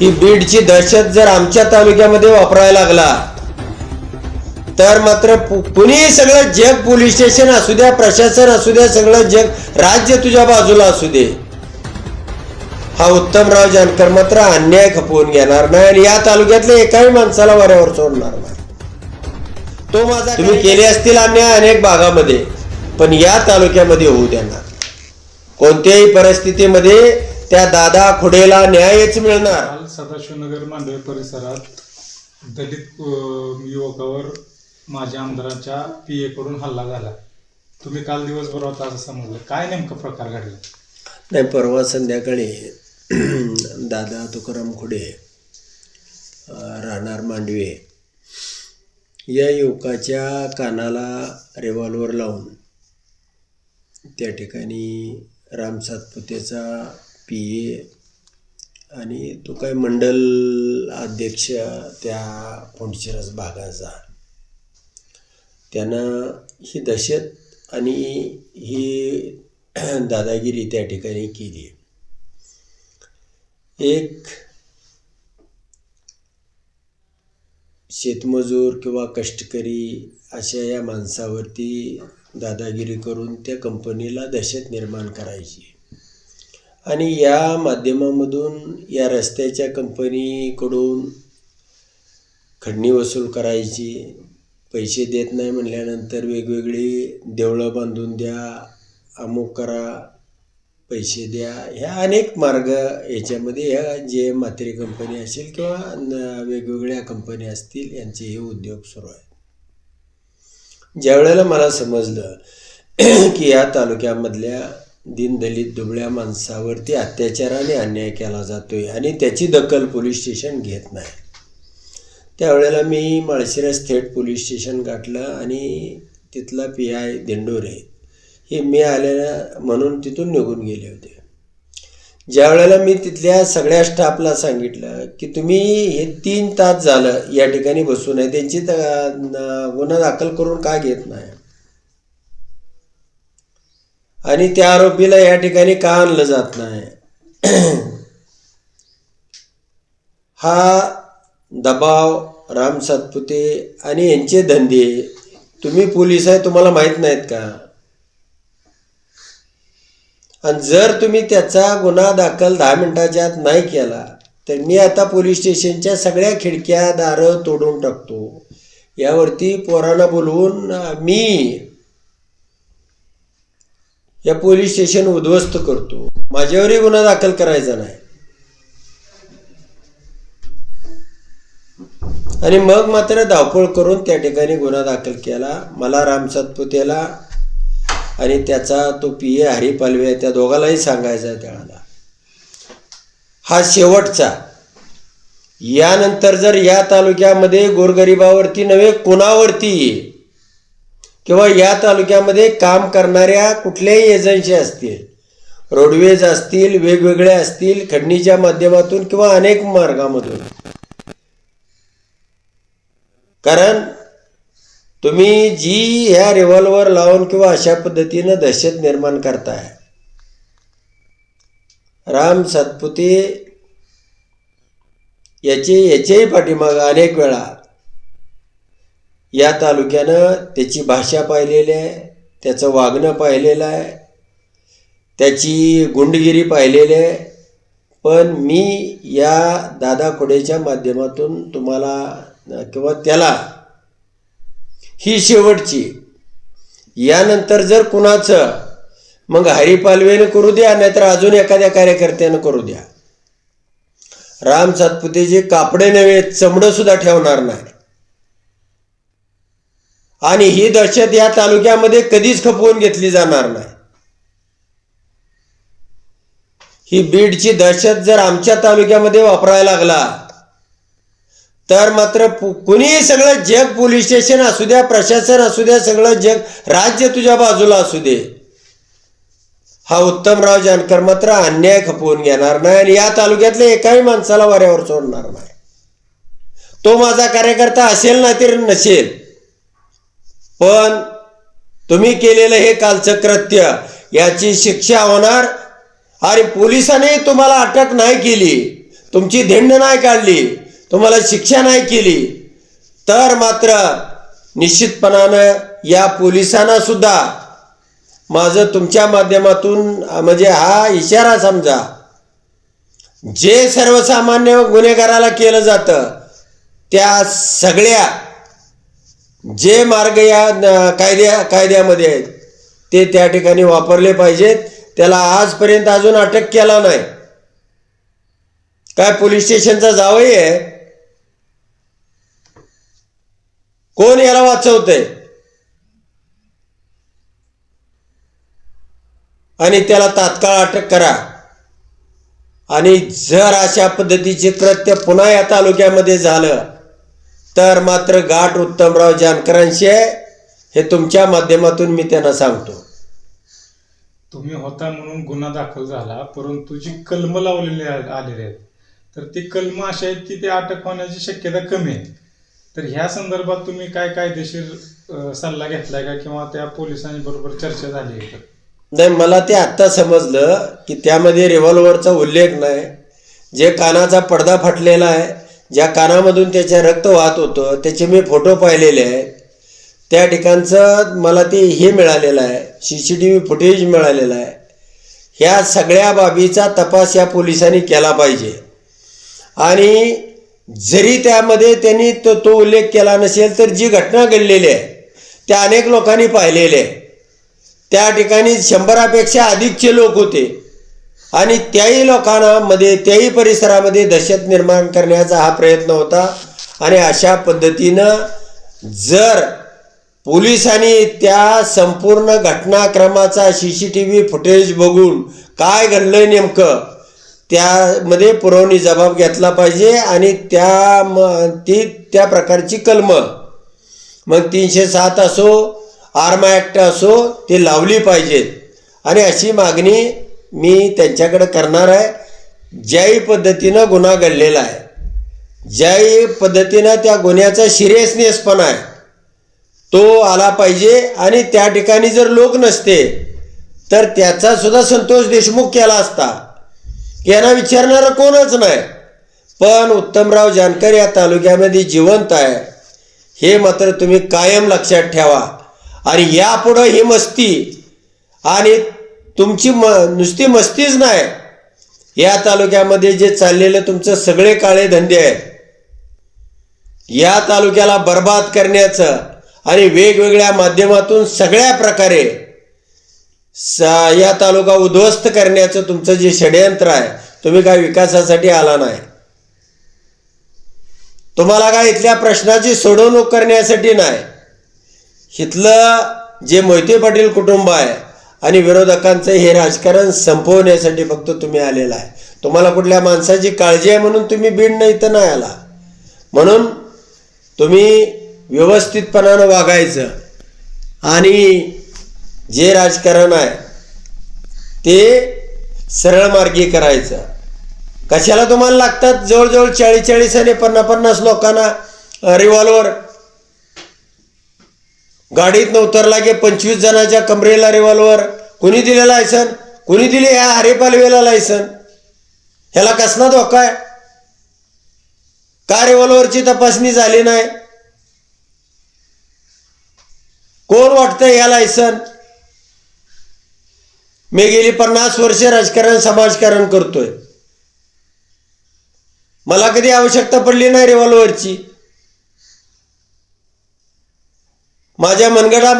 ही बीडची दहशत जर आमच्या तालुक्यामध्ये वापरायला लागला तर मात्र कुणीही सगळं जग पोलीस स्टेशन असू द्या प्रशासन असू द्या सगळं जग राज्य तुझ्या बाजूला असू दे. हा उत्तमराव जानकर मात्र अन्याय खपवून घेणार नाही आणि या तालुक्यातल्या एकाही माणसाला वाऱ्यावर सोडणार नाही. तो माझा तुम्ही केले असतील अन्याय अनेक भागामध्ये पण या तालुक्यामध्ये होऊ देणार. कोणत्याही परिस्थितीमध्ये त्या दादा खुडेला न्यायच मिळणार. सदाशिवनगर मांडवे परिसरात दलित युवकावर माझ्या आमदाराच्या पी कडून हल्ला झाला. तुम्ही काल दिवसभर होता असं समजलं. काय नेमका प्रकार घडला? नाही परवा संध्याकाळी दादा तुकाराम खुडे राहणार मांडवे या युवकाच्या कानाला रिव्हॉल्वर लावून त्या ठिकाणी राम सातपुतेचा पी ए आणि तो काय मंडल अध्यक्ष त्या फोंडशिरस भागाचा त्यानं ही दहशत आणि ही दादागिरी त्या ठिकाणी केली. एक शेतमजूर किंवा कष्टकरी अशा या माणसावरती दादागिरी करून त्या कंपनीला दहशत निर्माण करायची. आणि या माध्यमामधून या रस्त्याच्या कंपनीकडून खडणी वसूल करायची पैसे देत नाही म्हणल्यानंतर वेगवेगळी देवळं बांधून द्या अमुक करा पैसे द्या ह्या अनेक मार्ग याच्यामध्ये ह्या जे मात्री कंपनी असेल किंवा वेगवेगळ्या कंपनी असतील यांचे हे उद्योग सुरू आहेत. ज्यावेळेला मला समजलं की या तालुक्यामधल्या दीनदलित दुबळ्या माणसावरती अत्याचाराने अन्याय केला जातो आहे आणि त्याची दखल पोलीस स्टेशन घेत नाही. त्यावेळेला मी माळशिरस थेट पोलीस स्टेशन गाठलं आणि तिथला पी आय दिंडोरे हे मी आलेल्या म्हणून तिथून निघून गेले होते. ज्या वेळेला मी तिथल्या सगळ्या स्टाफला सांगितलं की तुम्ही हे तीन तास झालं या ठिकाणी बसून आहे त्यांची गुन्हा दाखल करून का घेत नाही? आणि त्या आरोपीला या ठिकाणी का आणलं जात नाही? हा दबाव राम सातपुते आणि यांचे धंदे तुम्ही पोलीस आहे तुम्हाला माहीत नाहीत का? आणि जर तुम्ही त्याचा गुन्हा दाखल दहा मिनिटाच्या आत नाही केला तर मी आता पोलीस स्टेशनच्या सगळ्या खिडक्या दारं तोडून टाकतो. यावरती पोरांना बोलवून मी या पोलीस स्टेशन उद्ध्वस्त करतो. माझ्यावरही गुन्हा दाखल करायचा नाही. आणि मग मात्र धावपळ करून त्या ठिकाणी गुन्हा दाखल केला. मला राम सातपुतेला आणि त्याचा तो पी ए हरी पालवे त्या दोघांनाही सांगायचा आहे हा शेवटचा. यानंतर जर या तालुक्यामध्ये गोरगरिबावरती नव्हे कुणावरती किंवा या तालुक्यामध्ये काम करणाऱ्या कुठल्याही एजन्सी असतील रोडवेज असतील वेगवेगळ्या असतील खंडणीच्या माध्यमातून किंवा अनेक मार्गामधून. कारण तुम्ही जी ह्या रिव्हॉल्वर लावून किंवा अशा पद्धतीनं दहशत निर्माण करताय राम सातपुते याचे याच्याही पाठीमागं अनेक वेळा या तालुक्यानं त्याची भाषा पाहिलेली आहे त्याचं वागणं पाहिलेलं आहे त्याची गुंडगिरी पाहिलेली आहे. पण मी या दादा खोडेच्या माध्यमातून तुम्हाला किंवा त्याला ही शेवटची यानंतर जर कुणाचं मग हरिपालवेनं करू द्या नाहीतर अजून एखाद्या कार्यकर्त्यानं करू द्या. राम सातपुतेचे कापडे नव्हे चमडं सुद्धा ठेवणार नाही. आणि ही दहशत या तालुक्यामध्ये कधीच खपवून घेतली जाणार नाही. ही बीडची दहशत जर आमच्या तालुक्यामध्ये वापरायला लागला तर मात्र कुणीही सगळं जग पोलीस स्टेशन असू द्या प्रशासन असू द्या सगळं जग राज्य तुझ्या बाजूला असू दे. हा उत्तमराव जानकर मात्र अन्याय खपवून घेणार नाही आणि या तालुक्यातल्या एकाही माणसाला वाऱ्यावर सोडणार नाही. तो माझा कार्यकर्ता असेल ना तरी नसेल. पण तुम्ही केलेलं हे कालचं कृत्य याची शिक्षा होणार? आणि पोलिसांनी तुम्हाला अटक नाही केली तुमची धिंड नाही काढली तुम्हाला शिक्षा नाही केली. तर मात्र निश्चितपणानं या पोलिसांना सुद्धा माझं तुमच्या माध्यमातून म्हणजे हा इशारा समजा. जे सर्वसामान्य गुन्हेगाराला केलं जातं त्या सगळ्या जे मार्ग या कायद्या कायद्यामध्ये आहेत ते त्या ठिकाणी वापरले पाहिजेत. त्याला आजपर्यंत अजून अटक केला नाही. काय पोलीस स्टेशनचा जावई आहे? कोण याला वाचवतंय? आणि त्याला तात्काळ अटक करा. आणि जर अशा पद्धतीचे कृत्य पुन्हा या तालुक्यामध्ये झालं तर मात्र गाठ उत्तमराव जानकरांशी आहे. हे तुमच्या माध्यमातून मी त्यांना सांगतो. तुम्ही होता म्हणून गुन्हा दाखल झाला परंतु जी कलम लावलेली आलेली आहेत तर ती कलम अशी आहेत की ते अटक होण्याची शक्यता कमी आहे. तर ह्या संदर्भात तुम्ही काय कायदेशीर सल्ला घेतलाय का किंवा त्या पोलिसांबरोबर चर्चा झाली आहे नाही मला ते आत्ता समजलं की त्यामध्ये रिव्हॉल्वरचा उल्लेख नाही. जे कानाचा पडदा फाटलेला आहे ज्या कानामधून त्याच्या रक्त वाहत होतं त्याचे मी फोटो पाहिलेले आहेत त्या ठिकाणचं मला ते हे मिळालेलं आहे C C T V footage मिळालेलं आहे. ह्या सगळ्या बाबीचा तपास या पोलिसांनी केला पाहिजे. आणि जरी त्यामध्ये त्यांनी तो तो उल्लेख केला नसेल तर जी घटना घडलेली आहे त्या अनेक लोकांनी पाहिलेली आहे. त्या ठिकाणी शंभरापेक्षा अधिकचे लोक होते. आणि त्याही लोकांना मध्ये त्याही परिसरामध्ये दहशत निर्माण करण्याचा हा प्रयत्न होता. आणि अशा पद्धतीनं जर पोलिसांनी त्या संपूर्ण घटनाक्रमाचा C C T V footage बघून काय घडलं नेमकं त्यामध्ये पुरवणी जबाब घेतला पाहिजे आणि त्या म ती त्या प्रकारची कलमं मग तीनशे सात असो आर्मा ॲक्ट असो ते लावली पाहिजेत. आणि अशी मागणी मी त्यांच्याकडे करणार आहे. ज्याही पद्धतीनं गुन्हा घडलेला आहे. ज्याही पद्धतीनं त्या गुन्ह्याचा सिरियसनेसपण आहे. तो आला पाहिजे आणि त्या ठिकाणी जर लोक नसते तर त्याचा सुद्धा संतोष देशमुख केला असता. यांना विचारणारं कोणच नाही. पण उत्तमराव जानकर या तालुक्यामध्ये जिवंत आहे. हे मात्र तुम्ही कायम लक्षात ठेवा. आणि यापुढं ही मस्ती आणि तुमची म नुसती मस्तीच नाही. या तालुक्यामध्ये जे चाललेले तुमचं सगळे काळे धंदे आहेत. या तालुक्याला बर्बाद करण्याचं आणि वेगवेगळ्या माध्यमातून सगळ्या प्रकारे सा या तालुका उद्ध्वस्त करण्याचं तुमचं जे षडयंत्र आहे तुम्ही काय विकासासाठी आला नाही. तुम्हाला काय इथल्या प्रश्नाची सोडवणूक करण्यासाठी नाही. इथलं जे मोहिते पाटील कुटुंब आहे आणि विरोधकांचं हे राजकारण संपवण्यासाठी फक्त तुम्ही आलेला आहे. तुम्हाला कुठल्या माणसाची काळजी आहे म्हणून तुम्ही बीड इथं नाही आला. म्हणून तुम्ही व्यवस्थितपणानं वागायचं. आणि जे राजकारण आहे ते सरळ मार्गी करायचं. कशाला तुम्हाला लागतात? जवळजवळ चाळीस चाळीस आणि पन्नास पन्नास लोकांना रिव्हॉल्वर गाडीत उतरला की पंचवीस जणांच्या कमरेला रिव्हॉल्वर कुणी दिले लायसन कुणी दिले ह्या हरेपालवेला लायसन ह्याला कसला धोका आहे? का रिव्हॉल्वरची तपासणी झाली नाही? कोण वाटतं ह्या लायसन मी गेली पन्नास वर्षे राजकारण समाजकारण करतोय. मला कधी आवश्यकता पडली नाही रिव्हॉल्वरची माझ्या मनगडा